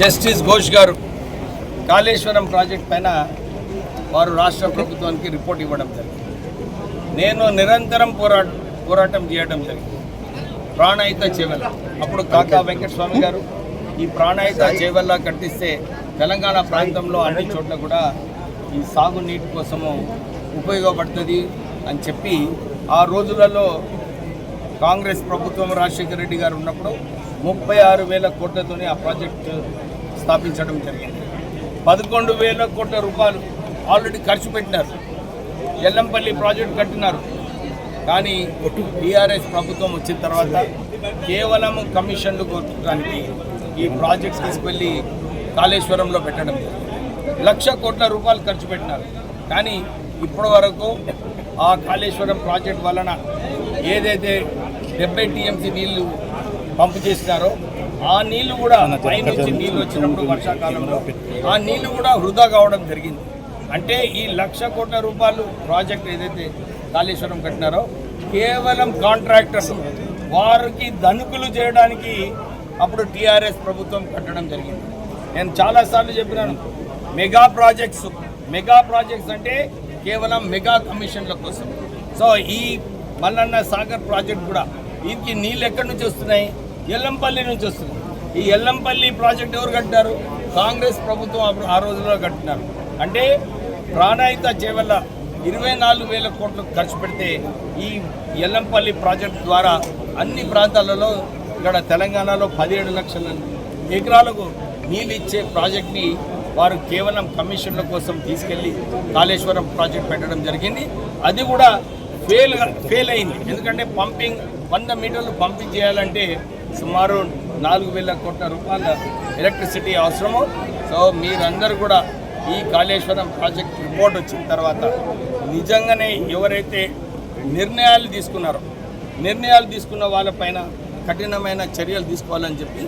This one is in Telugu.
జస్టిస్ ఘోష్ గారు కాళేశ్వరం ప్రాజెక్ట్ పైన వారు రాష్ట్ర ప్రభుత్వానికి రిపోర్ట్ ఇవ్వడం జరిగింది. నేను నిరంతరం పోరాట పోరాటం చేయడం జరిగింది. ప్రాణహిత చేవెల. అప్పుడు కాకా వెంకటస్వామి గారు ఈ ప్రాణహిత చేవెల కట్టిస్తే తెలంగాణ ప్రాంతంలో అన్ని చోట్ల కూడా ఈ సాగునీటి కోసము ఉపయోగపడుతుంది అని చెప్పి ఆ రోజులలో కాంగ్రెస్ ప్రభుత్వం రాజశేఖర రెడ్డి గారు ఉన్నప్పుడు ముప్పై ఆరు వేల కోట్లతోనే ఆ ప్రాజెక్టు స్థాపించడం జరిగింది. పదకొండు వేల కోట్ల రూపాయలు ఆల్రెడీ ఖర్చు పెట్టినారు. ఎల్లంపల్లి ప్రాజెక్టు కట్టినారు. కానీ టీఆర్ఎస్ ప్రభుత్వం వచ్చిన తర్వాత కేవలం కమిషన్లు కొట్టడానికి ఈ ప్రాజెక్ట్ తీసుకెళ్ళి కాళేశ్వరంలో పెట్టడం లక్ష కోట్ల రూపాయలు ఖర్చు పెట్టినారు. కానీ ఇప్పటి వరకు ఆ కాళేశ్వరం ప్రాజెక్ట్ వలన ఏదైతే డెబ్బై టీఎంసీ నీళ్ళు పంపు చేసినారో ఆ నీళ్ళు కూడా పైనుంచి నీళ్ళు వచ్చినప్పుడు వర్షాకాలంలో ఆ నీళ్ళు కూడా వృధా కావడం జరిగింది. అంటే ఈ లక్ష కోట్ల రూపాయలు ప్రాజెక్ట్ ఏదైతే కాళేశ్వరం కట్టినారో కేవలం కాంట్రాక్టర్స్ వారికి ధనుకులు చేయడానికి అప్పుడు టీఆర్ఎస్ ప్రభుత్వం కట్టడం జరిగింది. నేను చాలాసార్లు చెప్పినాను మెగా ప్రాజెక్ట్స్ మెగా ప్రాజెక్ట్స్ అంటే కేవలం మెగా కమిషన్ల కోసం. సో ఈ మల్లన్న సాగర్ ప్రాజెక్ట్ కూడా దీనికి నీళ్ళు ఎక్కడి నుంచి వస్తున్నాయి? ఎల్లంపల్లి నుంచి వస్తుంది. ఈ ఎల్లంపల్లి ప్రాజెక్ట్ ఎవరు కట్టారు కాంగ్రెస్ ప్రభుత్వం ఆ రోజుల్లో కట్టినారు. అంటే ప్రాణాయిత చేవల్ల ఇరవై నాలుగు వేల కోట్లు ఖర్చు పెడితే ఈ ఎల్లంపల్లి ప్రాజెక్ట్ ద్వారా అన్ని ప్రాంతాలలో ఇక్కడ తెలంగాణలో పదిహేడు లక్షల ఎకరాలకు నీళ్ళు ఇచ్చే ప్రాజెక్ట్ని వారు కేవలం కమిషన్ల కోసం తీసుకెళ్ళి కాళేశ్వరం ప్రాజెక్ట్ పెట్టడం జరిగింది. అది కూడా ఫెయిల్ ఫెయిల్ అయింది. ఎందుకంటే పంపింగ్ వంద మీటర్లు పంపింగ్ చేయాలంటే సుమారు నాలుగు వేల కోట్ల రూపాయల ఎలక్ట్రిసిటీ అవసరము. సో మీరందరూ కూడా ఈ కాళేశ్వరం ప్రాజెక్ట్ రిపోర్ట్ వచ్చిన తర్వాత నిజంగానే ఎవరైతే నిర్ణయాలు తీసుకున్నారో నిర్ణయాలు తీసుకున్న వాళ్ళపైన కఠినమైన చర్యలు తీసుకోవాలని చెప్పి